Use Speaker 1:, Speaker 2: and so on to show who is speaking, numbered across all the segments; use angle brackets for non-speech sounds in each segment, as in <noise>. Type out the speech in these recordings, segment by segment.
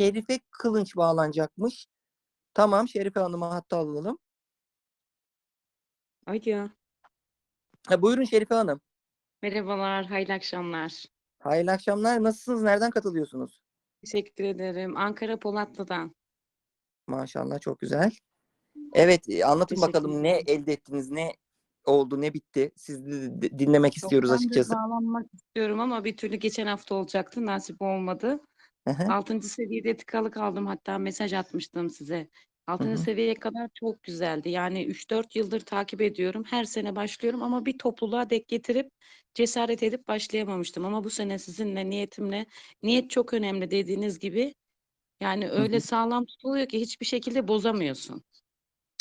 Speaker 1: Şerife Kılınç bağlanacakmış. Tamam Şerife Hanım'ı hatta alalım.
Speaker 2: Alo.
Speaker 1: Ha, buyurun Şerife Hanım.
Speaker 2: Merhabalar, hayırlı akşamlar.
Speaker 1: Hayırlı akşamlar. Nasılsınız? Nereden katılıyorsunuz?
Speaker 2: Teşekkür ederim. Ankara Polatlı'dan.
Speaker 1: Maşallah çok güzel. Evet e, anlatın
Speaker 2: Teşekkür
Speaker 1: bakalım ne elde ettiniz? Ne oldu? Ne bitti? Sizi de- de- dinlemek istiyoruz
Speaker 2: Çoktandır
Speaker 1: açıkçası.
Speaker 2: bağlanmak istiyorum ama bir türlü geçen hafta olacaktı. Nasip olmadı.
Speaker 1: Hı hı,
Speaker 2: 6. seviyede tıkalı kaldım. Hatta mesaj atmıştım size. 6.
Speaker 1: hı.
Speaker 2: seviyeye kadar çok güzeldi. Yani 3-4 yıldır takip ediyorum. Her sene başlıyorum ama bir topluluğa dek getirip cesaret edip başlayamamıştım. Ama bu sene sizinle niyetimle, niyet çok önemli dediğiniz gibi. Yani
Speaker 1: hı.
Speaker 2: öyle sağlam tutuluyor ki hiçbir şekilde bozamıyorsun.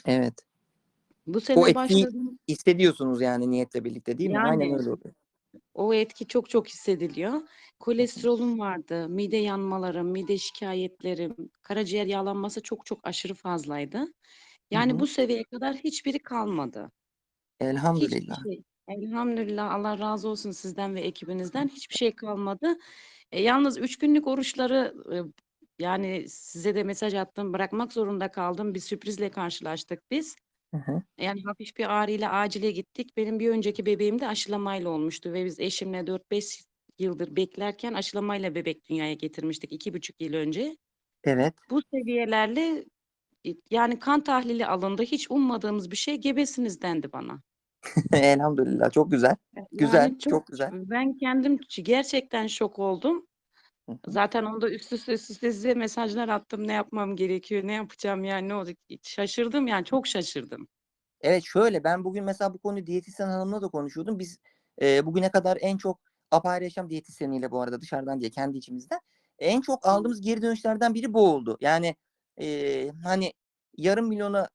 Speaker 1: Evet.
Speaker 2: Bu
Speaker 1: O
Speaker 2: sene
Speaker 1: etkiyi
Speaker 2: başladım.
Speaker 1: hissediyorsunuz yani niyetle birlikte değil mi? Aynen
Speaker 2: Yani
Speaker 1: öyle oluyor.
Speaker 2: O etki çok çok hissediliyor. Kolesterolüm vardı, mide yanmalarım, mide şikayetlerim, karaciğer yağlanması çok çok aşırı fazlaydı. Yani
Speaker 1: hı.
Speaker 2: bu seviyeye kadar hiçbiri kalmadı. Hiçbir
Speaker 1: Elhamdülillah.
Speaker 2: şey. Elhamdülillah Allah razı olsun sizden ve ekibinizden <laughs> hiçbir şey kalmadı. E, yalnız üç günlük oruçları e, yani size de mesaj attım bırakmak zorunda kaldım. Bir sürprizle karşılaştık biz.
Speaker 1: Hı hı.
Speaker 2: Yani hafif bir ağrıyla acile gittik. Benim bir önceki bebeğim de aşılamayla olmuştu ve biz eşimle 4-5 yıldır beklerken aşılamayla bebek dünyaya getirmiştik iki buçuk yıl önce.
Speaker 1: Evet.
Speaker 2: Bu seviyelerle e, yani kan tahlili alındı. Hiç ummadığımız bir şey gebesiniz dendi bana. <laughs>
Speaker 1: Elhamdülillah. Çok güzel. Güzel.
Speaker 2: Yani çok
Speaker 1: Çok güzel.
Speaker 2: ben kendim gerçekten şok oldum. Zaten onda üst üste üst üste size mesajlar attım. Ne yapmam gerekiyor, ne yapacağım yani ne olacak? Şaşırdım yani çok şaşırdım.
Speaker 1: Evet şöyle ben bugün mesela bu konuyu diyetisyen hanımla da konuşuyordum. Biz e, bugüne kadar en çok apayrı yaşam diyetisyeniyle bu arada dışarıdan diye kendi içimizde en çok aldığımız geri dönüşlerden biri bu oldu. Yani e, hani yarım milyona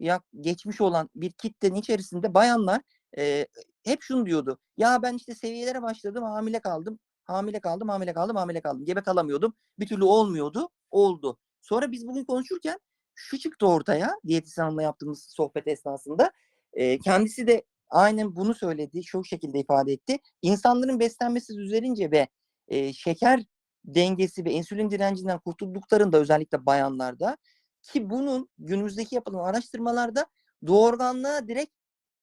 Speaker 1: yak geçmiş olan bir kitlenin içerisinde bayanlar e, hep şunu diyordu. Ya ben işte seviyelere başladım hamile kaldım. Hamile kaldım, hamile kaldım, hamile kaldım. Gebe kalamıyordum. Bir türlü olmuyordu. Oldu. Sonra biz bugün konuşurken şu çıktı ortaya diyetisyen hanımla yaptığımız sohbet esnasında. E, kendisi de aynen bunu söyledi. Şu şekilde ifade etti. İnsanların beslenmesi düzelince ve e, şeker dengesi ve insülin direncinden kurtulduklarında özellikle bayanlarda ki bunun günümüzdeki yapılan araştırmalarda doğurganlığa direkt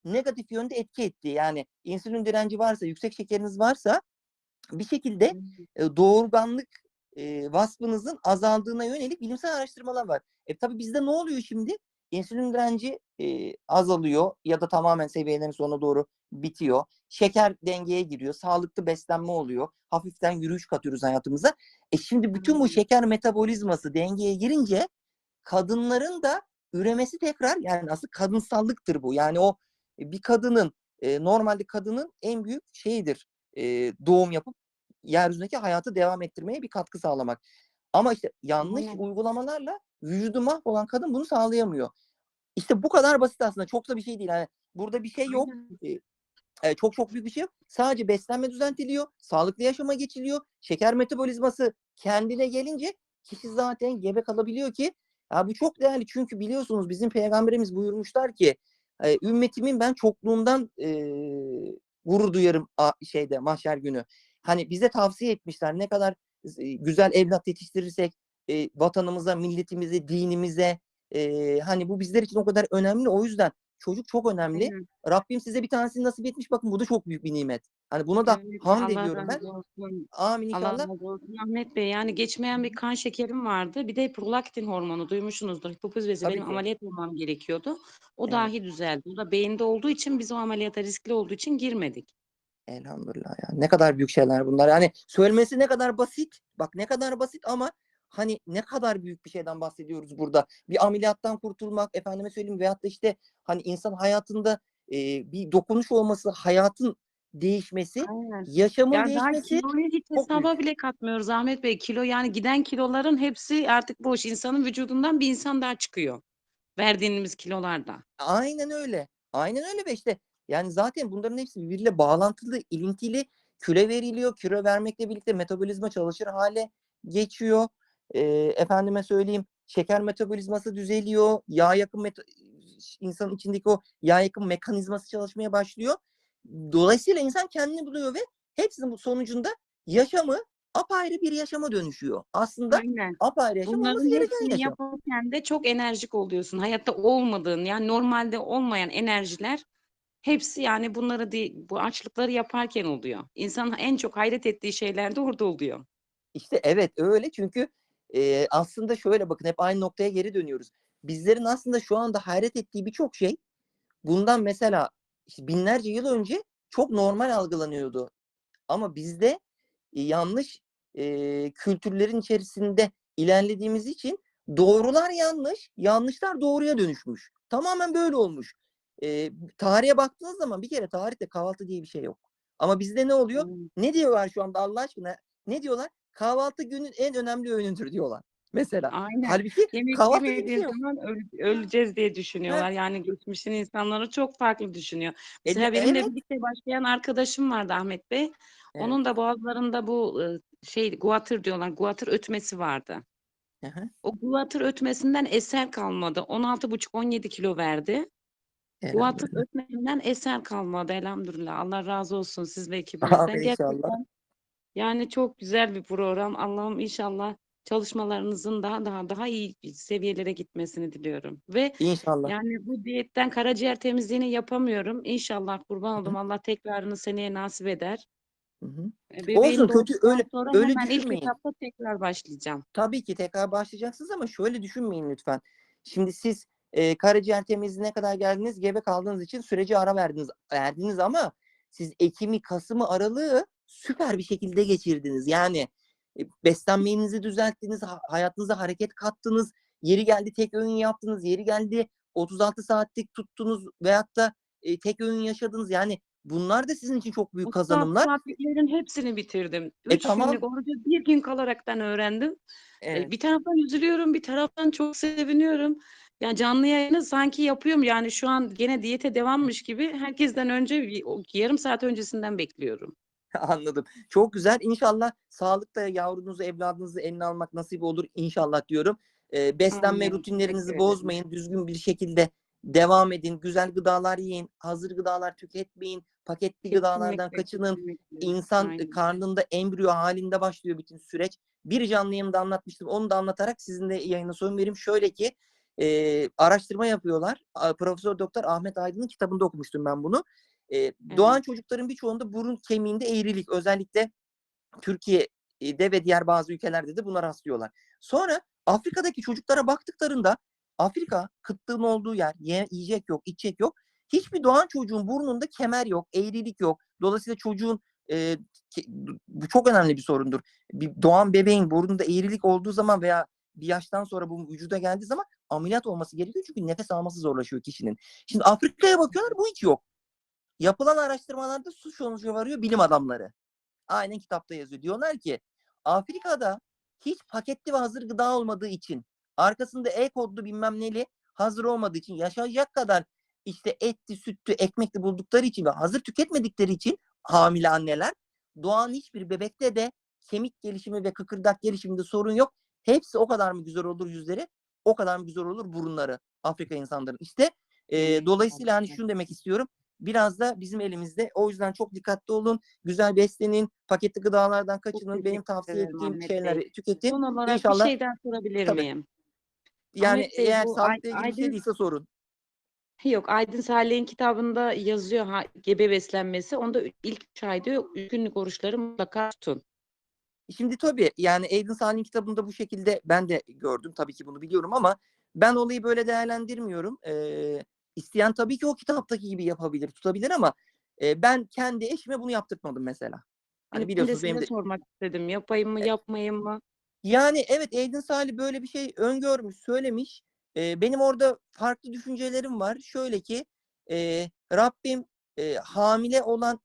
Speaker 1: negatif yönde etki etti. Yani insülin direnci varsa, yüksek şekeriniz varsa bir şekilde e, doğurganlık e, vasfınızın azaldığına yönelik bilimsel araştırmalar var. E tabii bizde ne oluyor şimdi? İnsülin direnci e, azalıyor ya da tamamen seviyelerin sonuna doğru bitiyor. Şeker dengeye giriyor. Sağlıklı beslenme oluyor. Hafiften yürüyüş katıyoruz hayatımıza. E şimdi bütün bu şeker metabolizması dengeye girince kadınların da üremesi tekrar yani aslında kadınsallıktır bu. Yani o e, bir kadının e, normalde kadının en büyük şeyidir. E, doğum yapıp yeryüzündeki hayatı devam ettirmeye bir katkı sağlamak. Ama işte yanlış
Speaker 2: Aynen.
Speaker 1: uygulamalarla vücudu mahvolan kadın bunu sağlayamıyor. İşte bu kadar basit aslında. Çok da bir şey değil. Yani burada bir şey yok.
Speaker 2: Aynen.
Speaker 1: E, e, çok çok büyük bir şey yok. Sadece beslenme düzeltiliyor. Sağlıklı yaşama geçiliyor. Şeker metabolizması kendine gelince kişi zaten gebe kalabiliyor ki ya bu çok değerli. Çünkü biliyorsunuz bizim peygamberimiz buyurmuşlar ki e, ümmetimin ben çokluğundan e, gurur duyarım şeyde mahşer günü. Hani bize tavsiye etmişler ne kadar e, güzel evlat yetiştirirsek e, vatanımıza, milletimize, dinimize e, hani bu bizler için o kadar önemli. O yüzden çocuk çok önemli.
Speaker 2: Aynen.
Speaker 1: Rabbim size bir tanesini nasip etmiş. Bakın bu da çok büyük bir nimet. Hani buna da
Speaker 2: Evet,
Speaker 1: hamd
Speaker 2: Allah
Speaker 1: ediyorum ben.
Speaker 2: olsun.
Speaker 1: Amin
Speaker 2: Allah
Speaker 1: inşallah.
Speaker 2: razı olsun Ahmet Bey. Yani geçmeyen bir kan şekerim vardı. Bir de prolaktin hormonu duymuşsunuzdur. Hipofiz bezi
Speaker 1: Tabii
Speaker 2: benim
Speaker 1: ki.
Speaker 2: ameliyat olmam gerekiyordu. O
Speaker 1: Evet.
Speaker 2: dahi düzeldi. O da beyinde olduğu için biz o ameliyata riskli olduğu için girmedik.
Speaker 1: Elhamdülillah ya. Ne kadar büyük şeyler bunlar. Yani söylemesi ne kadar basit. Bak ne kadar basit ama hani ne kadar büyük bir şeyden bahsediyoruz burada. Bir ameliyattan kurtulmak, efendime söyleyeyim veyahut da işte hani insan hayatında e, bir dokunuş olması, hayatın değişmesi,
Speaker 2: Aynen.
Speaker 1: yaşamın
Speaker 2: Ya
Speaker 1: değişmesi
Speaker 2: kiloyu hiç hesaba
Speaker 1: büyük.
Speaker 2: bile katmıyoruz Ahmet Bey. Kilo yani giden kiloların hepsi artık boş. İnsanın vücudundan bir insan daha çıkıyor. Verdiğimiz kilolarda.
Speaker 1: Aynen öyle. Aynen öyle ve işte yani zaten bunların hepsi birbiriyle bağlantılı, ilintili. Kilo veriliyor. Kilo vermekle birlikte metabolizma çalışır hale geçiyor. Ee, efendime söyleyeyim şeker metabolizması düzeliyor. Yağ yakım insanın içindeki o yağ yakım mekanizması çalışmaya başlıyor. Dolayısıyla insan kendini buluyor ve hepsinin bu sonucunda yaşamı apayrı bir yaşama dönüşüyor. Aslında
Speaker 2: Aynen.
Speaker 1: apayrı yaşam olması
Speaker 2: Bunların
Speaker 1: gereken
Speaker 2: hepsini
Speaker 1: yaşam.
Speaker 2: yaparken de çok enerjik oluyorsun. Hayatta olmadığın yani normalde olmayan enerjiler hepsi yani bunları değil, bu açlıkları yaparken oluyor. İnsanın en çok hayret ettiği şeyler de orada oluyor.
Speaker 1: İşte evet öyle çünkü e, aslında şöyle bakın hep aynı noktaya geri dönüyoruz. Bizlerin aslında şu anda hayret ettiği birçok şey bundan mesela işte binlerce yıl önce çok normal algılanıyordu. Ama bizde e, yanlış e, kültürlerin içerisinde ilerlediğimiz için doğrular yanlış, yanlışlar doğruya dönüşmüş. Tamamen böyle olmuş. E, tarihe baktığınız zaman bir kere tarihte kahvaltı diye bir şey yok. Ama bizde ne oluyor?
Speaker 2: Hmm.
Speaker 1: Ne diyorlar şu anda Allah aşkına? Ne diyorlar? Kahvaltı günün en önemli öğünüdür diyorlar. Mesela.
Speaker 2: Aynen.
Speaker 1: Halbuki
Speaker 2: Yemek
Speaker 1: kahvaltı yok.
Speaker 2: zaman öl- öleceğiz diye düşünüyorlar. Yani geçmişin insanları çok farklı düşünüyor.
Speaker 1: E,
Speaker 2: Mesela
Speaker 1: de-
Speaker 2: benimle
Speaker 1: evet.
Speaker 2: birlikte başlayan arkadaşım vardı Ahmet Bey.
Speaker 1: Evet.
Speaker 2: Onun da boğazlarında bu e, şey guatr diyorlar. Guatr ötmesi vardı.
Speaker 1: Hı hı.
Speaker 2: O guatr ötmesinden eser kalmadı. 16,5-17 kilo verdi.
Speaker 1: Elhamdülillah.
Speaker 2: Guatr ötmesinden eser kalmadı elhamdülillah. Allah razı olsun siz ve
Speaker 1: Amin
Speaker 2: ekibinizden.
Speaker 1: inşallah.
Speaker 2: Gerçekten yani çok güzel bir program. Allah'ım inşallah çalışmalarınızın daha daha daha iyi seviyelere gitmesini diliyorum. Ve
Speaker 1: İnşallah.
Speaker 2: yani bu diyetten karaciğer temizliğini yapamıyorum. İnşallah kurban
Speaker 1: Hı hı.
Speaker 2: oldum. Allah tekrarını seneye nasip eder.
Speaker 1: Hı hı.
Speaker 2: E,
Speaker 1: Olsun kötü öyle
Speaker 2: sonra
Speaker 1: öyle
Speaker 2: hemen ilk
Speaker 1: düşünmeyin.
Speaker 2: etapta tekrar başlayacağım.
Speaker 1: Tabii ki tekrar başlayacaksınız ama şöyle düşünmeyin lütfen. Şimdi siz e, karaciğer temizliğine kadar geldiniz, gebe kaldığınız için süreci ara verdiniz, verdiniz ama siz Ekim'i, Kasım'ı, Aralık'ı süper bir şekilde geçirdiniz. Yani e, beslenmenizi düzelttiniz, ha- hayatınıza hareket kattınız, yeri geldi tek öğün yaptınız, yeri geldi 36 saatlik tuttunuz veyahut da e, tek öğün yaşadınız. Yani bunlar da sizin için çok büyük
Speaker 2: 36
Speaker 1: kazanımlar.
Speaker 2: saatliklerin hepsini bitirdim.
Speaker 1: E,
Speaker 2: 3
Speaker 1: tamam.
Speaker 2: günlük orucu bir gün kalaraktan öğrendim. E,
Speaker 1: Evet.
Speaker 2: Bir taraftan üzülüyorum, bir taraftan çok seviniyorum. Yani canlı yayını sanki yapıyorum. Yani şu an gene diyete devammış gibi herkesten önce yarım saat öncesinden bekliyorum. <laughs>
Speaker 1: Anladım. Çok güzel. İnşallah sağlıkla yavrunuzu, evladınızı eline almak nasip olur inşallah diyorum. Ee, beslenme
Speaker 2: Amin.
Speaker 1: rutinlerinizi bozmayın. Düzgün bir şekilde devam edin. Güzel gıdalar yiyin. Hazır gıdalar tüketmeyin. Paketli gıdalardan
Speaker 2: Kesinlikle,
Speaker 1: kaçının.
Speaker 2: kesinlikle.
Speaker 1: İnsan e,
Speaker 2: Aynen.
Speaker 1: karnında embriyo halinde başlıyor bütün süreç. Bir canlı yayında anlatmıştım. Onu da anlatarak sizin de yayına son vereyim. Şöyle ki e, araştırma yapıyorlar. Profesör Doktor Ahmet Aydın'ın kitabında okumuştum ben bunu. E, Doğan çocukların birçoğunda burun kemiğinde eğrilik özellikle Türkiye'de ve diğer bazı ülkelerde de buna rastlıyorlar. Sonra Afrika'daki çocuklara baktıklarında Afrika kıtlığın olduğu yer, ye- yiyecek yok, içecek yok. Hiçbir doğan çocuğun burnunda kemer yok, eğrilik yok. Dolayısıyla çocuğun e, bu çok önemli bir sorundur. Bir doğan bebeğin burnunda eğrilik olduğu zaman veya bir yaştan sonra bu vücuda geldiği zaman ameliyat olması gerekiyor çünkü nefes alması zorlaşıyor kişinin. Şimdi Afrika'ya bakıyorlar bu hiç yok. Yapılan araştırmalarda su sonucu varıyor bilim adamları. Aynen kitapta yazıyor. Diyorlar ki Afrika'da hiç paketli ve hazır gıda olmadığı için arkasında E kodlu bilmem neli hazır olmadığı için yaşayacak kadar işte etli, sütlü, ekmekli buldukları için ve hazır tüketmedikleri için hamile anneler doğan hiçbir bebekte de kemik gelişimi ve kıkırdak gelişiminde sorun yok. Hepsi o kadar mı güzel olur yüzleri, o kadar mı güzel olur burunları Afrika insanların. İşte e, dolayısıyla hani şunu demek istiyorum. Biraz da bizim elimizde. O yüzden çok dikkatli olun. Güzel beslenin. Paketli gıdalardan kaçının. Benim
Speaker 2: teşekkür
Speaker 1: tavsiye ettiğim şeyleri
Speaker 2: Bey.
Speaker 1: tüketin.
Speaker 2: Son olarak
Speaker 1: İnşallah-
Speaker 2: bir şey daha sorabilir
Speaker 1: Tabii.
Speaker 2: miyim?
Speaker 1: Yani
Speaker 2: Ahmet Bey,
Speaker 1: eğer sağlıkla
Speaker 2: Ay-
Speaker 1: ilgili bir şey değilse sorun.
Speaker 2: Yok Aydın Salih'in kitabında yazıyor ha, gebe beslenmesi. Onda ilk üç ayda üç günlük oruçları mutlaka tutun.
Speaker 1: Şimdi tabii yani Aydın Salih'in kitabında bu şekilde ben de gördüm. Tabii ki bunu biliyorum ama ben olayı böyle değerlendirmiyorum. Ee, isteyen tabii ki o kitaptaki gibi yapabilir, tutabilir ama e, ben kendi eşime bunu yaptırtmadım mesela. Hani
Speaker 2: de
Speaker 1: biliyorsunuz benim de
Speaker 2: sormak istedim. Yapayım mı, yapmayayım mı?
Speaker 1: Yani evet Aydın Salih böyle bir şey öngörmüş, söylemiş. Ee, benim orada farklı düşüncelerim var. Şöyle ki e, Rabbim e, hamile olan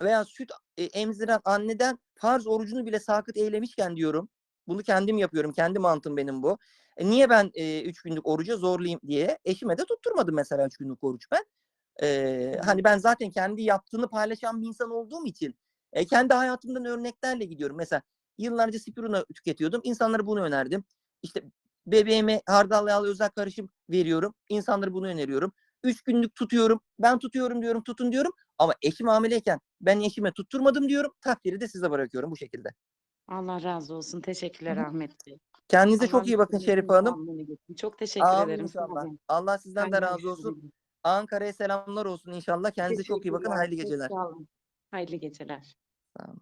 Speaker 1: veya süt e, emziren anneden farz orucunu bile sakıt eylemişken diyorum. Bunu kendim yapıyorum. Kendi mantığım benim bu. E, niye ben 3 günlük oruca zorlayayım diye eşime de tutturmadım mesela 3 günlük oruç ben. E, hani ben zaten kendi yaptığını paylaşan bir insan olduğum için e, kendi hayatımdan örneklerle gidiyorum. Mesela yıllarca spiruna tüketiyordum. İnsanlara bunu önerdim. İşte bebeğime hardal yağlı özel karışım veriyorum. İnsanlara bunu öneriyorum. Üç günlük tutuyorum. Ben tutuyorum diyorum, tutun diyorum. Ama eşim hamileyken ben eşime tutturmadım diyorum. Takdiri de size bırakıyorum bu şekilde.
Speaker 2: Allah razı olsun. Teşekkürler. Ahmet Bey.
Speaker 1: Kendinize
Speaker 2: Allah
Speaker 1: çok iyi bakın Şerife Hanım.
Speaker 2: Çok teşekkür
Speaker 1: Amin
Speaker 2: ederim.
Speaker 1: İnşallah. Allah sizden de razı olsun. Ankara'ya selamlar olsun inşallah. Kendinize çok iyi bakın. Hayırlı geceler.
Speaker 2: Hayırlı geceler.
Speaker 1: Sağ olun.